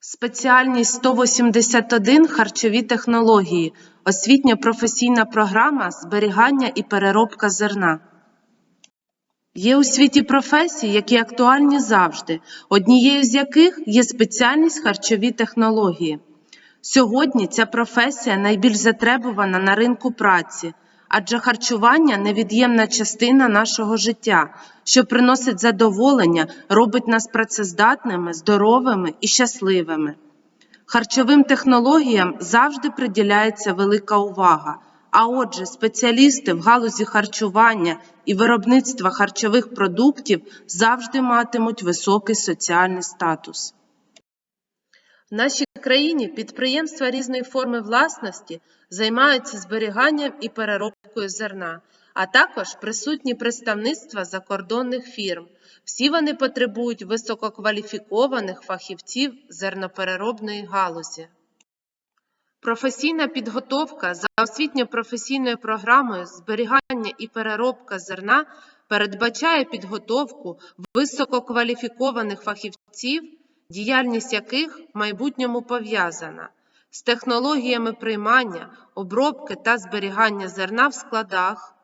Спеціальність 181 харчові технології. Освітньо-професійна програма зберігання і переробка зерна. Є у світі професії, які актуальні завжди, однією з яких є спеціальність харчові технології. Сьогодні ця професія найбільш затребувана на ринку праці, адже харчування невід'ємна частина нашого життя, що приносить задоволення, робить нас працездатними, здоровими і щасливими. Харчовим технологіям завжди приділяється велика увага. А отже, спеціалісти в галузі харчування і виробництва харчових продуктів завжди матимуть високий соціальний статус. В нашій країні підприємства різної форми власності займаються зберіганням і переробкою зерна, а також присутні представництва закордонних фірм. Всі вони потребують висококваліфікованих фахівців зернопереробної галузі. Професійна підготовка за освітньо-професійною програмою зберігання і переробка зерна передбачає підготовку висококваліфікованих фахівців, діяльність яких в майбутньому пов'язана з технологіями приймання, обробки та зберігання зерна в складах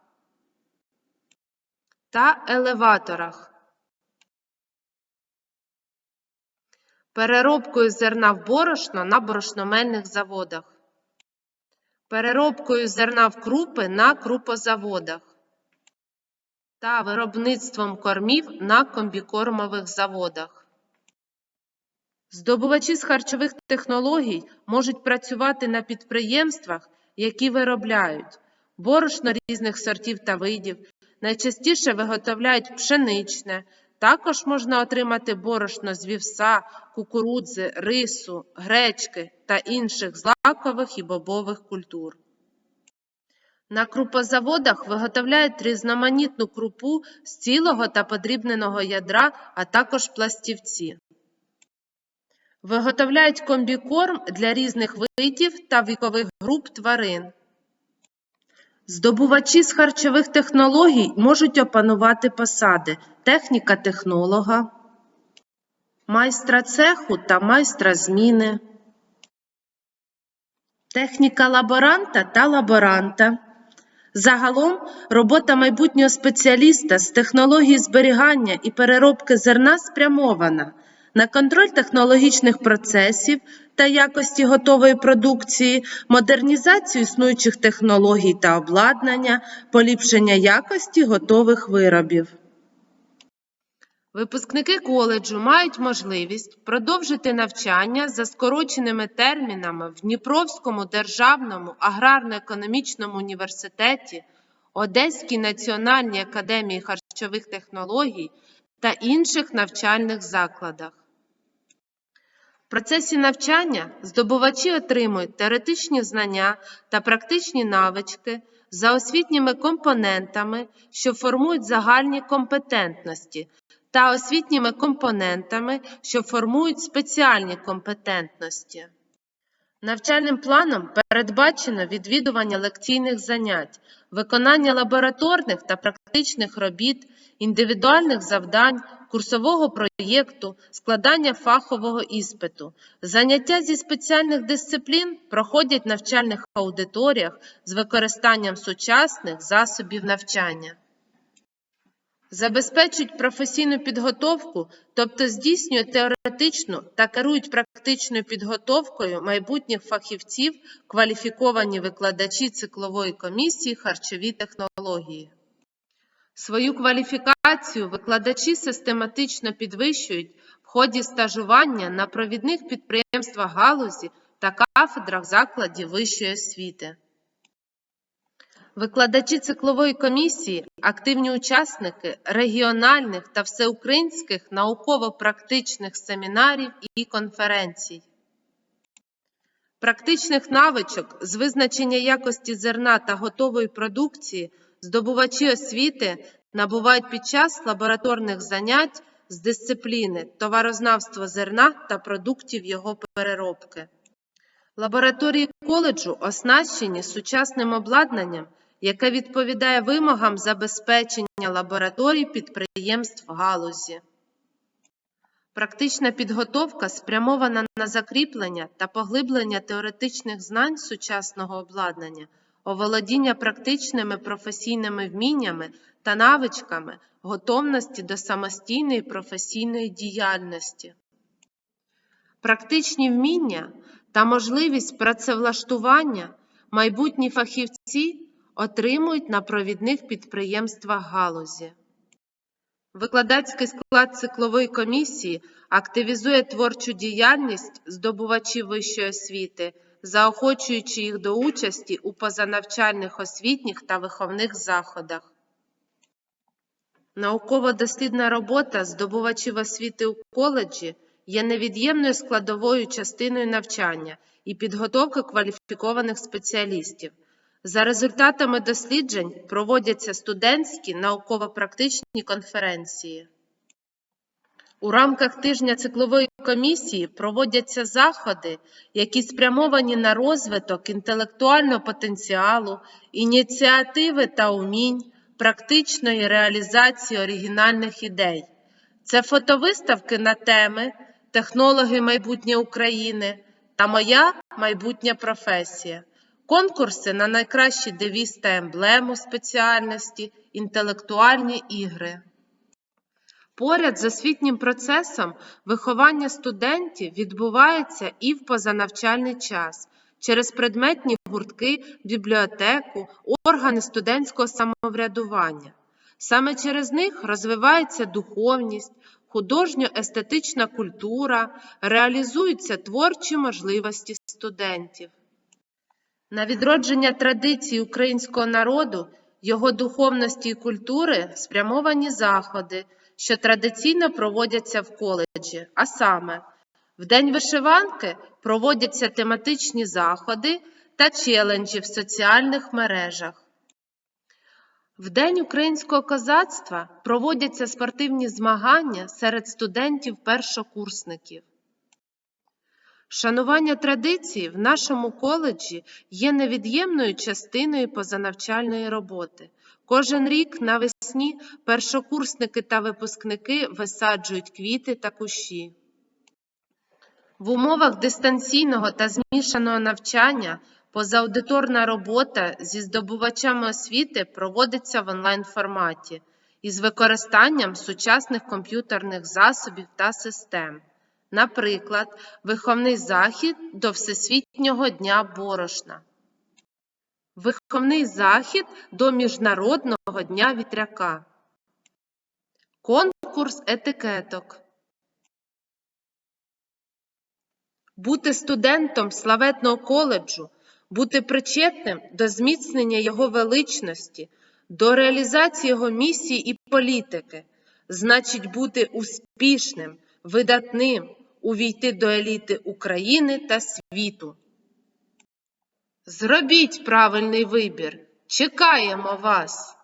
та елеваторах. переробкою зерна в борошно на борошномельних заводах, переробкою зерна в крупи на крупозаводах та виробництвом кормів на комбікормових заводах. Здобувачі з харчових технологій можуть працювати на підприємствах, які виробляють борошно різних сортів та видів, найчастіше виготовляють пшеничне, також можна отримати борошно з вівса, кукурудзи, рису, гречки та інших злакових і бобових культур. На крупозаводах виготовляють різноманітну крупу з цілого та подрібненого ядра, а також пластівці. Виготовляють комбікорм для різних видів та вікових груп тварин. Здобувачі з харчових технологій можуть опанувати посади техніка технолога, майстра цеху та майстра зміни, техніка лаборанта та лаборанта. Загалом робота майбутнього спеціаліста з технології зберігання і переробки зерна спрямована на контроль технологічних процесів та якості готової продукції, модернізацію існуючих технологій та обладнання, поліпшення якості готових виробів. Випускники коледжу мають можливість продовжити навчання за скороченими термінами в Дніпровському державному аграрно-економічному університеті, Одеській національній академії харчових технологій та інших навчальних закладах. Процесі навчання здобувачі отримують теоретичні знання та практичні навички за освітніми компонентами, що формують загальні компетентності, та освітніми компонентами, що формують спеціальні компетентності. Навчальним планом передбачено відвідування лекційних занять, виконання лабораторних та практичних робіт, індивідуальних завдань, курсового проєкту, складання фахового іспиту. Заняття зі спеціальних дисциплін проходять в навчальних аудиторіях з використанням сучасних засобів навчання. Забезпечують професійну підготовку, тобто здійснюють теоретичну та керують практичною підготовкою майбутніх фахівців, кваліфіковані викладачі циклової комісії харчові технології. Свою кваліфікацію викладачі систематично підвищують в ході стажування на провідних підприємствах галузі та кафедрах закладів вищої освіти. Викладачі циклової комісії активні учасники регіональних та всеукраїнських науково-практичних семінарів і конференцій. Практичних навичок з визначення якості зерна та готової продукції здобувачі освіти набувають під час лабораторних занять з дисципліни товарознавство зерна та продуктів його переробки. Лабораторії коледжу оснащені сучасним обладнанням, яке відповідає вимогам забезпечення лабораторій підприємств галузі. Практична підготовка спрямована на закріплення та поглиблення теоретичних знань сучасного обладнання, оволодіння практичними професійними вміннями та навичками, готовності до самостійної професійної діяльності. Практичні вміння та можливість працевлаштування майбутні фахівці отримують на провідних підприємствах галузі. Викладацький склад циклової комісії активізує творчу діяльність здобувачів вищої освіти, заохочуючи їх до участі у позанавчальних освітніх та виховних заходах. Науково-дослідна робота здобувачів освіти у коледжі є невід'ємною складовою частиною навчання і підготовки кваліфікованих спеціалістів. За результатами досліджень проводяться студентські науково-практичні конференції. У рамках тижня циклової комісії проводяться заходи, які спрямовані на розвиток інтелектуального потенціалу, ініціативи та умінь, практичної реалізації оригінальних ідей. Це фотовиставки на теми Технологи майбутнє України та Моя майбутня професія, конкурси на найкращий девіз та емблему спеціальності, інтелектуальні ігри. Поряд з освітнім процесом виховання студентів відбувається і в позанавчальний час через предметні гуртки, бібліотеку, органи студентського самоврядування. Саме через них розвивається духовність, художньо-естетична культура, реалізуються творчі можливості студентів. На відродження традицій українського народу, його духовності і культури спрямовані заходи, що традиційно проводяться в коледжі, а саме в День вишиванки проводяться тематичні заходи та челенджі в соціальних мережах. В День українського козацтва проводяться спортивні змагання серед студентів-першокурсників. Шанування традицій в нашому коледжі є невід'ємною частиною позанавчальної роботи. Кожен рік навесні першокурсники та випускники висаджують квіти та кущі. В умовах дистанційного та змішаного навчання позааудиторна робота зі здобувачами освіти проводиться в онлайн-форматі із використанням сучасних комп'ютерних засобів та систем. Наприклад, виховний захід до Всесвітнього дня борошна, виховний захід до Міжнародного дня вітряка, конкурс етикеток. Бути студентом славетного коледжу, бути причетним до зміцнення його величності, до реалізації його місії і політики, значить бути успішним, видатним, увійти до еліти України та світу. Зробіть правильний вибір. Чекаємо вас!